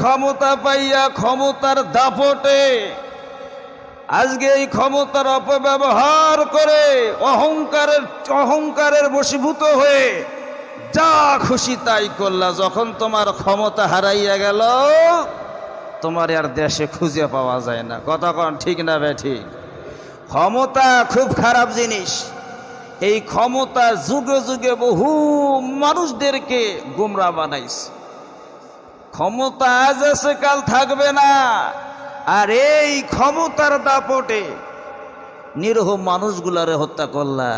ক্ষমতা পাইয়া ক্ষমতার দাপটে আজকে এই ক্ষমতার অপব্যবহার করে অহংকারের অহংকারের বশীভূত হয়ে যা খুশি তাই করলা। যখন তোমার ক্ষমতা হারাইয়া গেল, তোমার আর দেশে খুঁজে পাওয়া যায় না। কথা কন, ঠিক না বে ঠিক? ক্ষমতা খুব খারাপ জিনিস। এই ক্ষমতা যুগে যুগে বহু মানুষদেরকে গুমরা বানাইছে। ক্ষমতা আজ আছে, কাল থাকবে না। আর এই ক্ষমতার দাপটে নিরহ মানুষগুলারে হত্যা করলা।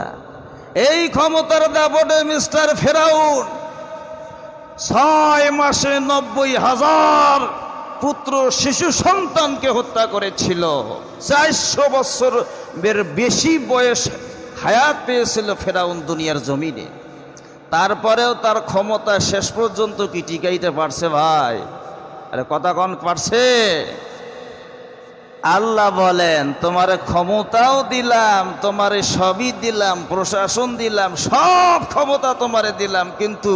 এই ক্ষমতার দাপটে মিস্টার ফেরাউন ছয় মাসে নব্বই হাজার পুত্র শিশু সন্তানকে হত্যা করেছিল। চারশো বছরের বেশি বয়স হায়াত পেয়েছিল ফেরাউন দুনিয়ার জমিনে। তারপরেও তার ক্ষমতা শেষ পর্যন্ত কি টিকাইতে পারছে ভাই? আরে কথা কন, পারছে? আল্লাহ বলেন, তোমার ক্ষমতাও দিলাম, তোমারে সবই দিলাম, প্রশাসন দিলাম, সব ক্ষমতা তোমারে দিলাম, কিন্তু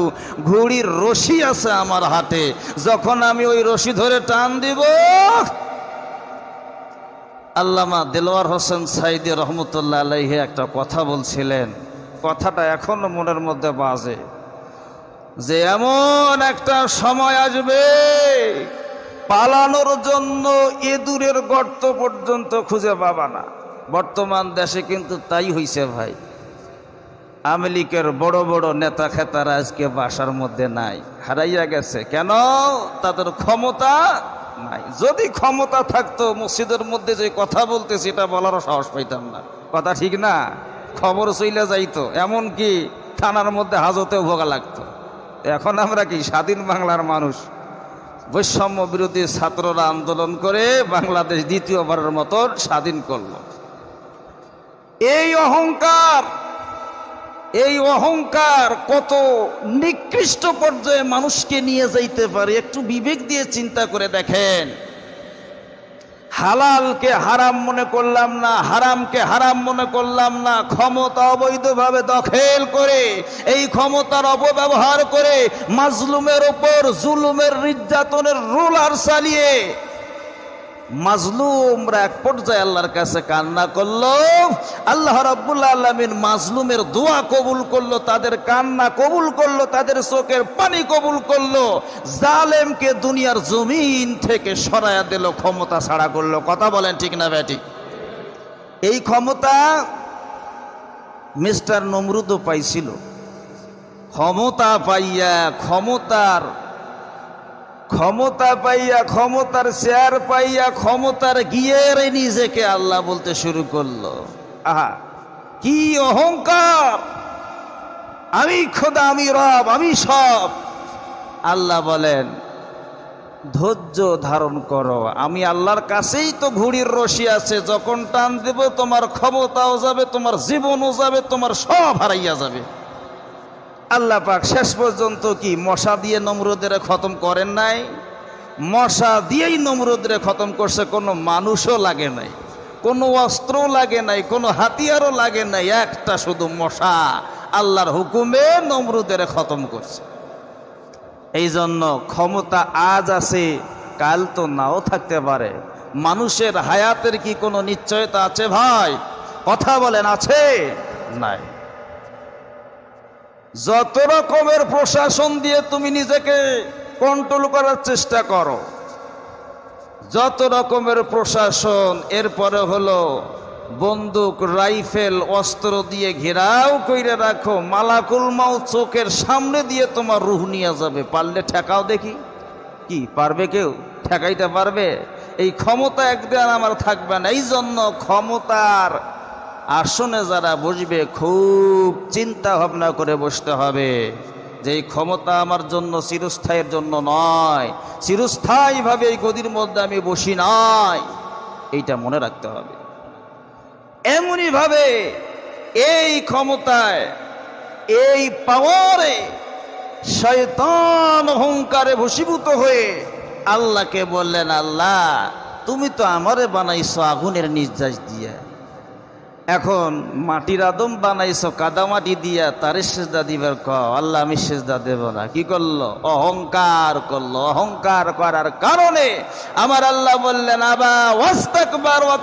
ঘুড়ির রশি আছে আমার হাতে। যখন আমি ওই রশি ধরে টান দিব, আল্লামা দেলোয়ার হোসেন সাইদি রহমতুল্লাহ আলাইহে একটা কথা বলছিলেন। কথাটা এখনও মনের মধ্যে বাজে যে এমন একটা সময় আসবে পালানোর জন্য এদুরের গর্ত পর্যন্ত খুঁজে পাবা না। বর্তমান দেশে কিন্তু তাই হইছে ভাই। আমেরিকার বড় বড় নেতা খেতারা আজকে বাসার মধ্যে নাই, হারাইয়া গেছে। কেন? তাদের ক্ষমতা নাই। যদি ক্ষমতা থাকতো মসজিদের মধ্যে যে কথা বলতে সেটা বলারও সাহস পাইতাম না। কথা ঠিক না? খবর চইলে যাইতো এমন কি থানার মধ্যে হাজতেও ভোগা লাগতো। এখন আমরা কি স্বাধীন বাংলার মানুষ? বৈষম্য বিরোধী ছাত্ররা আন্দোলন করে বাংলাদেশ দ্বিতীয়বারের মতো স্বাধীন করল। এই অহংকার এই অহংকার কত নিকৃষ্ট পর্যায়ে মানুষকে নিয়ে যাইতে পারে, একটু বিবেক দিয়ে চিন্তা করে দেখেন। হালালকে হারাম মনে করলাম না, হারামকে হারাম মনে করলাম না, ক্ষমতা অবৈধভাবে দখল করে, এই ক্ষমতার অপব্যবহার করে মাজলুমের ওপর জুলুমের নির্যাতনের রুলার চালিয়ে মাজলুমরা এক পর্যায়ে আল্লাহর কাছে কান্না করল। আল্লাহ রাব্বুল আলামিন মাজলুমের দোয়া কবুল করল, তাদের কান্না কবুল করল, তাদের চোখের পানি কবুল করল। জালেমকে দুনিয়ার জমিন থেকে সরায়া দিল, ক্ষমতা ছাড়া করল। কথা বলেন ঠিক না ব্যাটি এই ক্ষমতা মিস্টার নমরুদও পাইছিল। ক্ষমতা পাইয়া ক্ষমতার ক্ষমতা পাইয়া, ক্ষমতার চেয়ার পাইয়া, ক্ষমতার গিয়ে নিজেকে আল্লাহ বলতে শুরু করল। আহা, কি অহংকার! আমি খোদা, আমি রব, আমি সব। আল্লাহ বলেন, ধৈর্য ধারণ করো। আমি আল্লাহর কাছেই তো ঘুড়ির রশি আছে, যখন টান দেব তোমার ক্ষমতাও যাবে, তোমার জীবনও যাবে, তোমার সব হারাইয়া যাবে। আল্লাহ পাক শেষ পর্যন্ত কি মশা দিয়ে নমরুদের খতম করেন নাই? মশা দিয়েই নমরুদের খতম করছে, কোনো মানুষও লাগে নাই, কোনো অস্ত্র লাগে নাই, কোনো হাতিয়ারও লাগে নাই, একটা শুধু মশা আল্লাহর হুকুমে নমরুদের খতম করছে। এই জন্য ক্ষমতা আজ আছে, কাল তো নাও থাকতে পারে। মানুষের হায়াতের কি কোনো নিশ্চয়তা আছে ভাই? কথা বলেন, আছে? নাই। যত রকমের প্রশাসন দিয়ে তুমি নিজেকে কন্ট্রোল করার চেষ্টা করো, যত রকমের প্রশাসন, এরপরে হলো বন্দুক, রাইফেল, অস্ত্র দিয়ে ঘেরাও কইরে রাখো, মালাকুল মাও চোখের সামনে দিয়ে তোমার রুহ নিয়ে যাবে। পারলে ঠেকাও দেখি। কি, পারবে কেউ? ঠেকাইতে পারবে? এই ক্ষমতা একদিন আমার থাকবে না। এই জন্য ক্ষমতার আসনে যারা বসবে, খুব চিন্তা ভাবনা করে বসতে হবে। যে ক্ষমতা আমার জন্য চিরস্থায়ীর জন্য নয়, চিরস্থায়ীভাবে এই গদির মধ্যে আমি বসি নাই, এইটা মনে রাখতে হবে। এমনই ভাবে এই ক্ষমতায়, এই পাওয়ারে শয়তান অহংকারে ভসীভূত হয়ে আল্লাহকে বললেন, আল্লাহ, তুমি তো আমারে বানাইছো আগুনের নির্যাস দিয়ে। এখন মাটির আদম বানাইছো, কাদামাটি দিয়া তারে সেজদা দিবার ক আল্লাহ আমি সেজদা দেব না। কি করল? অহংকার করল। অহংকার করার কারণে আমার আল্লাহ বললেন, আবা ওয়াস্তাকবার ওয়া